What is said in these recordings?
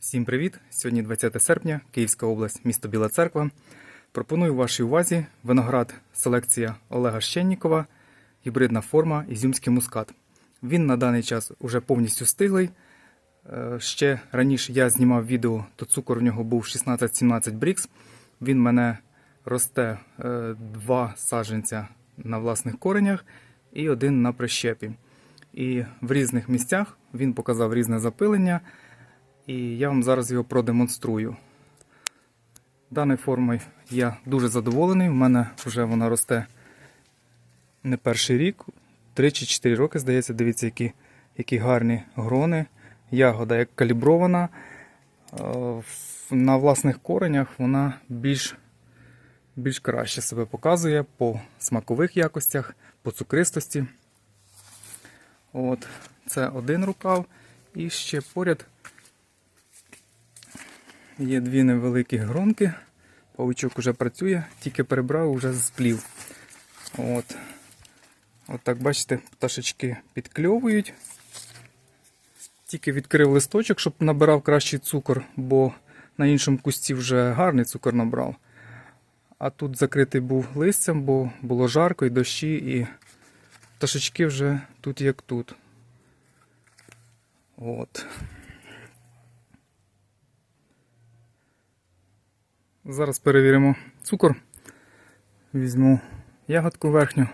Всім привіт! Сьогодні 20 серпня, Київська область, місто Біла Церква. Пропоную вашій увазі виноград селекція Олега Щеннікова, гібридна форма Ізюмський мускат. Він на даний час уже повністю стиглий. Е, Ще раніше я знімав відео, то цукор в нього був 16-17 брікс. Він мене росте е, два саджанця на власних коренях і один на прищепі. І в різних місцях він показав різне запилення. І я вам зараз його продемонструю. Даною формою я дуже задоволений. У мене вже вона росте не перший рік, 3 чи 4 роки, здається, дивіться, які, які гарні грони. Ягода як калібрована. Е, На власних коренях вона більш, більш краще себе показує по смакових якостях, по цукристості. От, це один рукав. І ще поряд Є дві невеликі гронки. Павучок уже працює, тільки перебрав, уже сплів. От. От так, бачите, пташечки підкльовують. Тільки відкрив листочок, щоб набирав кращий цукор, бо на іншому кусті вже гарний цукор набрав. А тут закритий був листям, бо було жарко і дощі, і пташечки вже тут як тут. От. Зараз перевіримо цукор. Візьму ягодку верхню.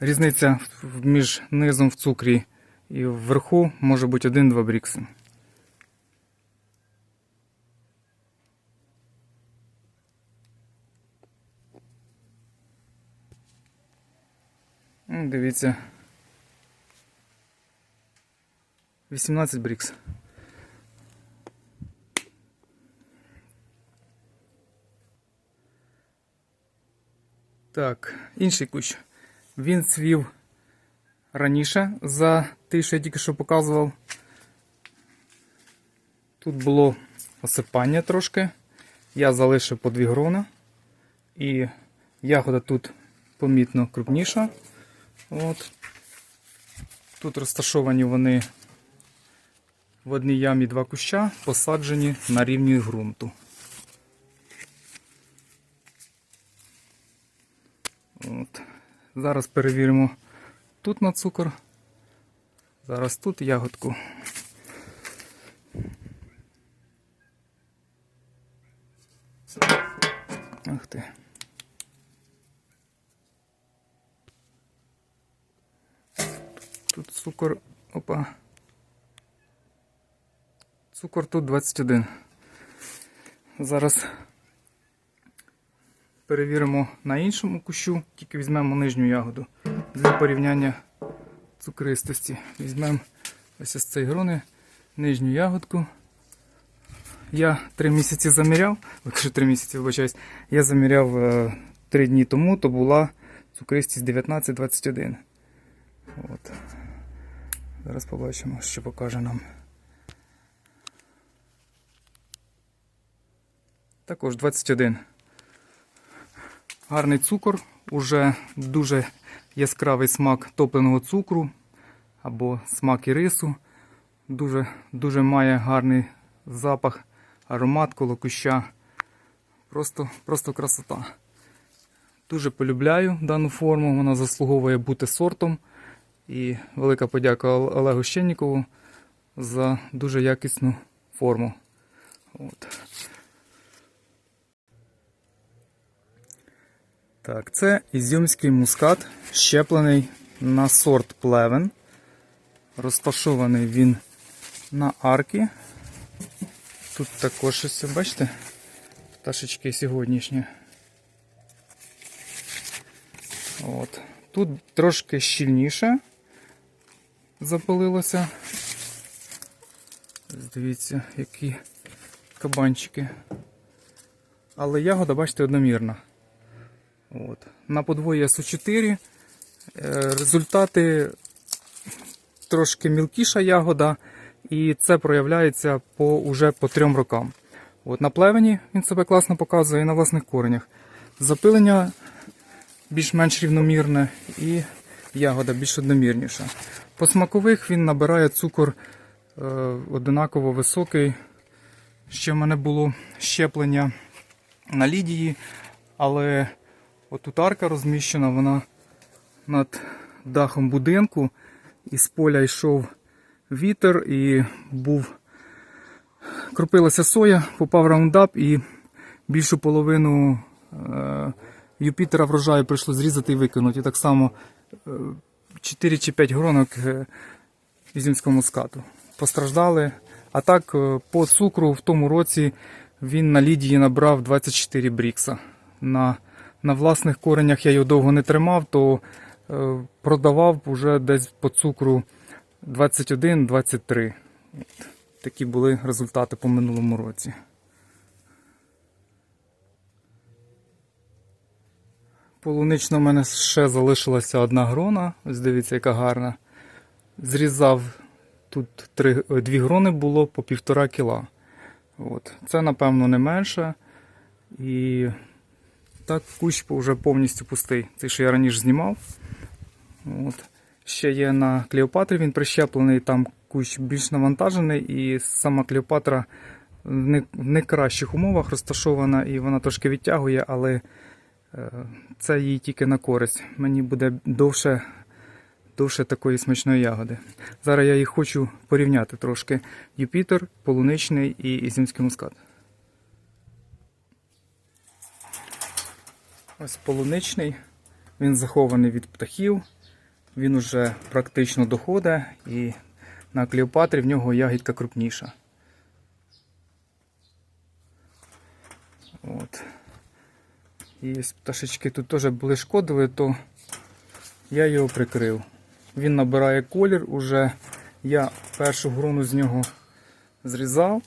Різниця між низом в цукрі і вверху може бути 1-2 брікси. Дивіться. 18 брікс. Так, інший кущ. Він цвів раніше за те, що я тільки що показував. Тут було осипання трошки. Я залишив по дві грона. І ягода тут помітно крупніша. От. Тут розташовані вони в одній ямі два куща, посаджені на рівні ґрунту. От. Зараз перевіримо тут на цукор. Зараз тут ягодку. Ах ти. Тут цукор. Опа. Цукор тут 21. Зараз перевіримо на іншому кущу, тільки візьмемо нижню ягоду для порівняння цукристості. Візьмемо ось із цієї грони нижню ягодку. Я 3 місяці заміряв, кажу 3 місяці, вибачаюсь, я заміряв 3 дні тому, то була цукристість 19-21. От. Зараз побачимо, що покаже нам. Також 21. Гарний цукор, уже дуже яскравий смак топленого цукру або смак ірису. Дуже, дуже має гарний запах, аромат коло куща. Просто, просто красота. Дуже полюбляю дану форму, вона заслуговує бути сортом. І велика подяка Олегу Щеннікову за дуже якісну форму. От. Так, це ізюмський мускат, щеплений на сорт плевен. Розташований він на аркі. Тут також ось, бачите, пташечки сьогоднішні. От. Тут трошки щільніше запалилося. Дивіться, які кабанчики. Але ягода, бачите, одномірна. От. На подвоє Су4. Е, Результати трошки мілкіша ягода, і це проявляється по, уже по трьом рокам. От на плевені він себе класно показує і на власних коренях. Запилення більш-менш рівномірне і ягода більш одномірніша. По смакових він набирає цукор е, одинаково високий Ще в мене було щеплення на лідії, але отут арка розміщена, вона над дахом будинку. І з поля йшов вітер і був. Кропилася соя, попав раундап і більшу половину е, Юпітера врожаю прийшло зрізати і викинути. І так само е, 4 чи 5 гронок е, ізюмського мускату. Постраждали. А так, е, по цукру в тому році він на лідії набрав 24 брікса. На, на власних коренях я його довго не тримав, то е, продавав уже десь по цукру 21-23. Такі були результати по минулому році. Полунично в мене ще залишилася одна грона. Ось дивіться, яка гарна. Зрізав тут три, дві грони було по півтора кіла. От. Це, напевно, не менше. І так кущ вже повністю пустий. Цей, що я раніше знімав. От. Ще є на Клеопатрі, він прищеплений, там кущ більш навантажений, і сама Клеопатра в не, не кращих умовах розташована, і вона трошки відтягує, але е, це їй тільки на користь. Мені буде довше, довше такої смачної ягоди. Зараз я їх хочу порівняти трошки. Юпітер, полуничний і ізюмський мускат. Ось полуничний. Він захований від птахів. Він уже практично доходить і на Клеопатрі в нього ягідка крупніша. От. І ось пташечки тут теж були шкодили, то я його прикрив. Він набирає колір, уже я першу грону з нього зрізав.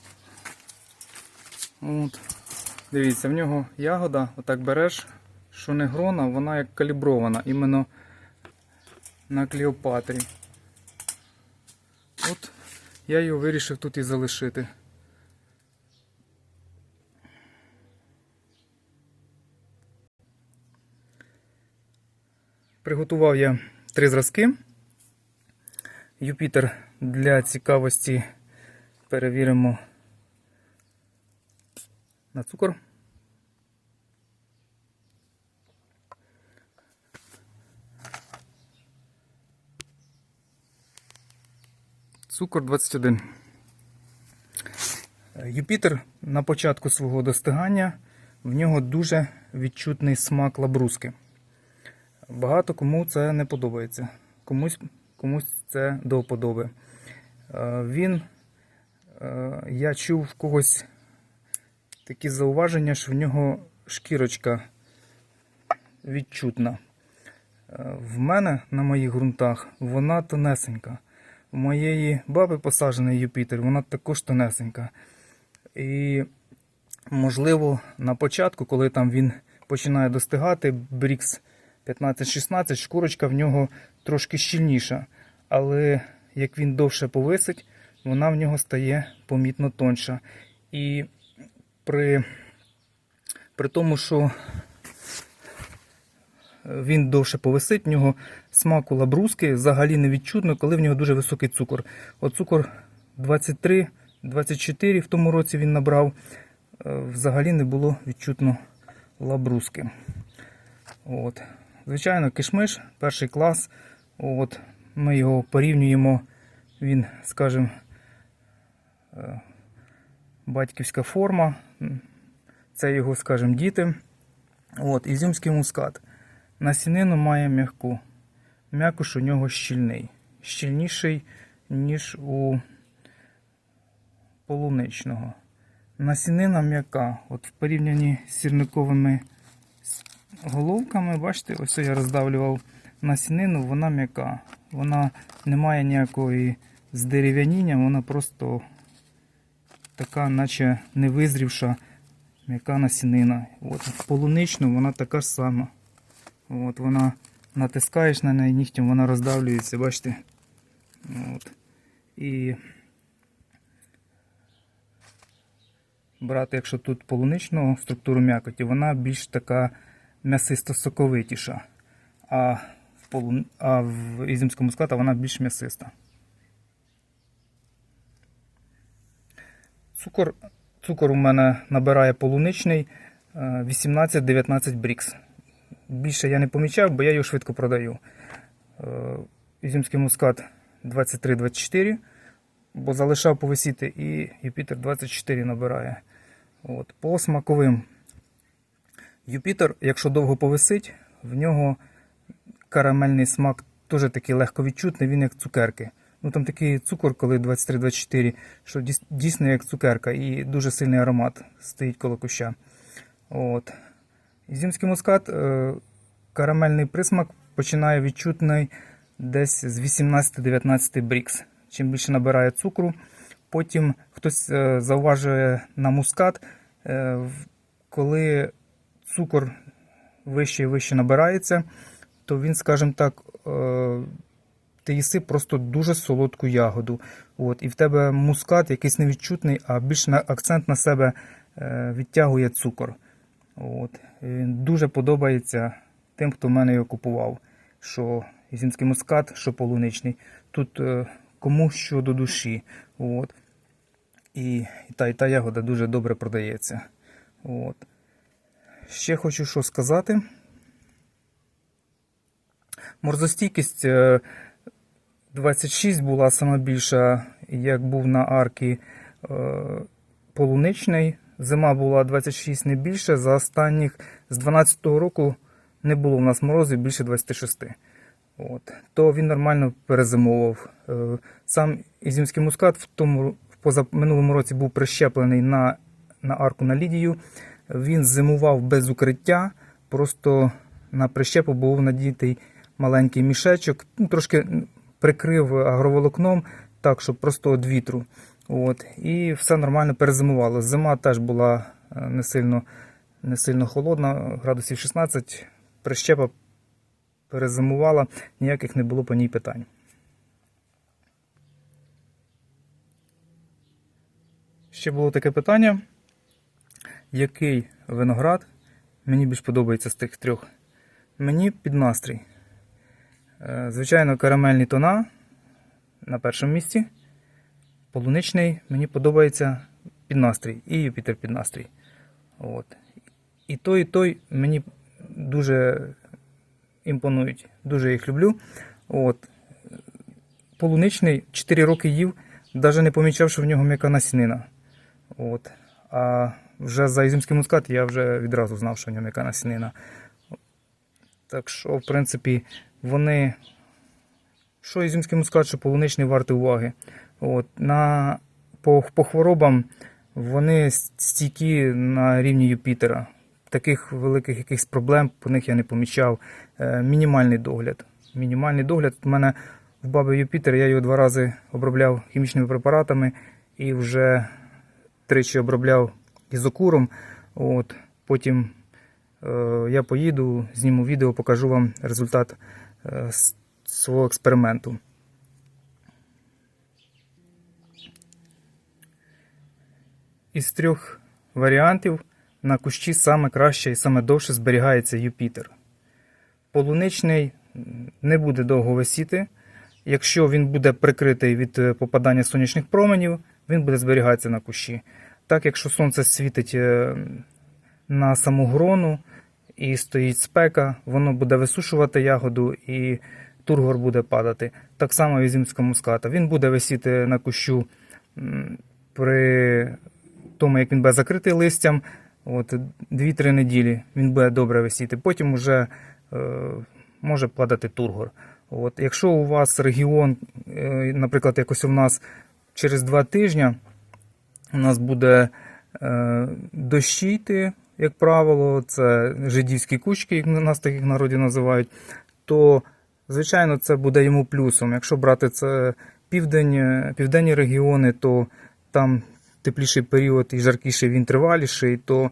От. Дивіться, в нього ягода, отак береш, що не грона, вона як калібрована, іменно на Клеопатрі. От я його вирішив тут і залишити. Приготував я три зразки. Юпітер для цікавості перевіримо на цукор. Цукор 21. Юпітер на початку свого достигання в нього дуже відчутний смак лабруски. Багато кому це не подобається, комусь, комусь це до вподоби. Е, Він, е, я чув в когось такі зауваження, що в нього шкірочка відчутна. Е, В мене на моїх ґрунтах вона тонесенька. У моєї баби посаджений Юпітер, вона також тонесенька. І, можливо, на початку, коли там він починає достигати, Брікс 15-16, шкурочка в нього трошки щільніша. Але як він довше повисить, вона в нього стає помітно тонша. І при, при тому, що він довше повисить, в нього смаку лабруски взагалі не відчутно, коли в нього дуже високий цукор. От цукор 23-24 в тому році він набрав, е, взагалі не було відчутно лабруски. От. Звичайно, кишмиш, перший клас. От. Ми його порівнюємо, він, скажімо, е, батьківська форма. Це його, скажімо, діти. От, ізюмський мускат. Насінину має м'яку. М'якуш у нього щільний. Щільніший, ніж у полуничного. Насінина м'яка. От в порівнянні з сірниковими головками, бачите, ось я роздавлював насінину, вона м'яка. Вона не має ніякої здерев'яніння, вона просто така, наче невизрівша м'яка насінина. От, в полуничну вона така ж сама. От вона натискаєш на неї нігтем, вона роздавлюється, бачите? От. І брати, якщо тут полуничну структуру м'якоті, вона більш така м'ясисто-соковитіша. А в, полу... а в ізюмському складі вона більш м'ясиста. Цукор, цукор у мене набирає полуничний е, 18-19 брікс. Більше я не помічав, бо я його швидко продаю. Е, Ізюмський мускат 23-24, бо залишав повисіти і Юпітер 24 набирає. От. По смаковим. Юпітер, якщо довго повисить, в нього карамельний смак теж такий легко відчутний, він як цукерки. Ну там такий цукор, коли 23-24, що дійсно як цукерка, і дуже сильний аромат стоїть коло куща. От. Ізюмський мускат, е, карамельний присмак починає відчутний десь з 18-19 брікс. Чим більше набирає цукру, потім хтось е, зауважує на мускат, е, коли цукор вище і вище набирається, то він, скажімо так, ти їси просто дуже солодку ягоду. От, і в тебе мускат якийсь невідчутний, а більш акцент на себе відтягує цукор. От. Дуже подобається тим, хто в мене його купував. Що ізюмський мускат, що полуничний. Тут е, кому що до душі. От. І, та, і та ягода дуже добре продається. От. Ще хочу що сказати. Морзостійкість е, 26 була сама більша, як був на аркі е, полуничний. Зима була 26 не більше. За останніх з 12-го року не було в нас морозів більше 26. От. То він нормально перезимовував. Е, Сам ізюмський мускат в тому в позаминулому році був прищеплений на, на арку на Лідію. Він зимував без укриття, просто на прищепу був надітий маленький мішечок, ну, трошки прикрив агроволокном, так, щоб просто від вітру. От. І все нормально перезимувало. Зима теж була е, не сильно, не сильно холодна, градусів 16. Прищепа перезимувала, ніяких не було по ній питань. Ще було таке питання. Який виноград мені більш подобається з тих трьох? Мені під настрій. Е, Звичайно, карамельні тона на першому місці. Полуничний мені подобається під настрій. І Юпітер під настрій. От. І той, і той мені дуже імпонують. Дуже їх люблю. От. Полуничний 4 роки їв, навіть не помічав, що в нього м'яка насінина. От. А вже за ізюмський мускат я вже відразу знав, що в нього м'яка насінина. Так що, в принципі, вони. Що ізюмський мускат, що полуничний варти уваги. От, на, по, по хворобам вони стійкі на рівні Юпітера. Таких великих якихось проблем по них я не помічав. Е, мінімальний догляд. Мінімальний догляд. У мене в баби Юпітер, я його два рази обробляв хімічними препаратами і вже тричі обробляв ізокуром. От, потім е, я поїду, зніму відео, покажу вам результат е, свого експерименту. Із трьох варіантів на кущі саме краще і саме довше зберігається Юпітер. Полуничний не буде довго висіти. Якщо він буде прикритий від е, попадання сонячних променів, він буде зберігатися на кущі. Так, якщо сонце світить е, на саму грону і стоїть спека, воно буде висушувати ягоду і тургор буде падати. Так само і зімська муската. Він буде висіти на кущу при тому, як він буде закритий листям, от 2-3 неділі він буде добре висіти. Потім вже е, може падати тургор. От, якщо у вас регіон, е, наприклад, якось у нас через 2 тижні у нас буде е, дощі йти, як правило, це жидівські кучки, як нас таких в народі називають, то, звичайно, це буде йому плюсом. Якщо брати це південь, південні регіони, то там тепліший період і жаркіший він триваліший, то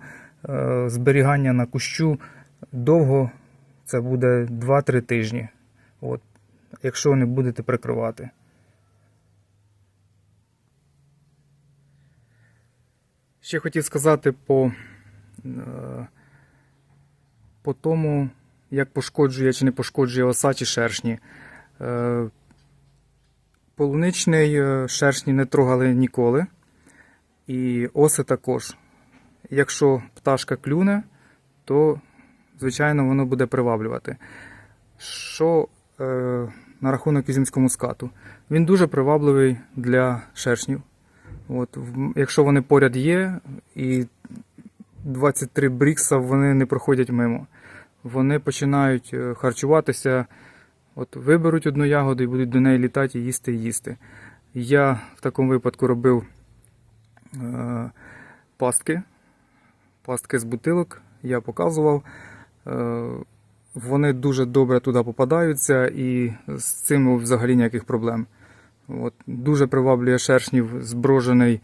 е, зберігання на кущу довго це буде 2-3 тижні. От, якщо не будете прикривати. Ще хотів сказати по, е, по тому, як пошкоджує чи не пошкоджує оса чи шершні. Е, Полуничний шершні не трогали ніколи. І оси також. Якщо пташка клюне, то, звичайно, воно буде приваблювати. Що е, на рахунок ізюмського мускату? Він дуже привабливий для шершнів. От, якщо вони поряд є, і 23 брікса вони не проходять мимо. Вони починають е, харчуватися, от виберуть одну ягоду і будуть до неї літати, їсти і їсти. Я в такому випадку робив пастки, пастки з бутилок, я показував. Е, вони дуже добре туди попадаються, і з цим взагалі ніяких проблем. От, дуже приваблює шершнів зброжений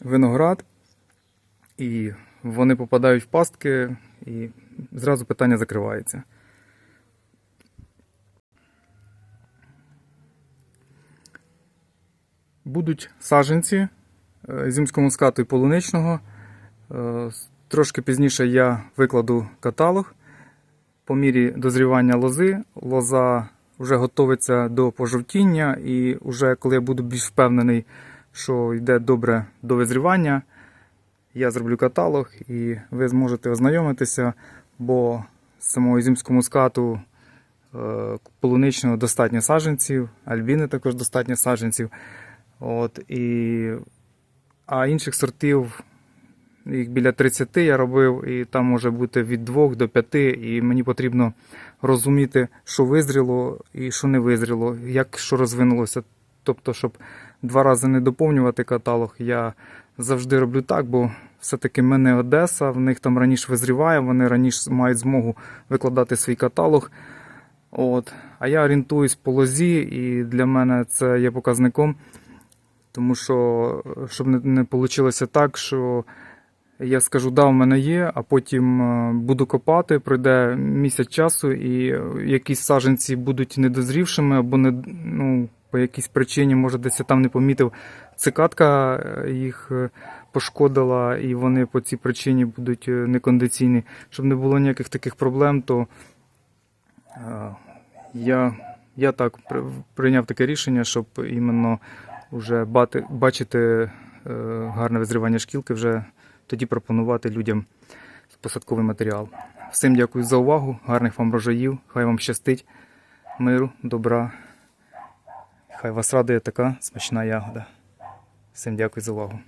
виноград, і вони попадають в пастки, і зразу питання закривається. Будуть саджанці е, зімського мускату і полуничного. Е, Трошки пізніше я викладу каталог. По мірі дозрівання лози, лоза вже готовиться до пожовтіння, і вже коли я буду більш впевнений, що йде добре до визрівання, я зроблю каталог і ви зможете ознайомитися, бо з самого ізюмського мускату е, полуничного достатньо саджанців, альбіни також достатньо саджанців. От, і... А інших сортів їх біля 30 я робив, і там може бути від 2 до 5, і мені потрібно розуміти, що визріло і що не визріло, як що розвинулося. Тобто, щоб два рази не доповнювати каталог, я завжди роблю так, бо все-таки мене Одеса, в них там раніше визріває, вони раніше мають змогу викладати свій каталог. От. А я орієнтуюсь по лозі, і для мене це є показником, тому що щоб не, вийшло так, що я скажу, да, в мене є, а потім е, буду копати, пройде місяць часу, і е, якісь саджанці будуть недозрівшими, або не, ну, по якійсь причині, може, десь я там не помітив, цикатка е, їх е, пошкодила, і вони по цій причині будуть е, некондиційні. Щоб не було ніяких таких проблем, то е, я, я так прийняв таке рішення, щоб іменно вже бачити е, гарне визрівання шкілки вже тоді пропонувати людям посадковий матеріал. Всім дякую за увагу, гарних вам рожаїв, хай вам щастить, миру, добра. Хай вас радує така смачна ягода. Всім дякую за увагу.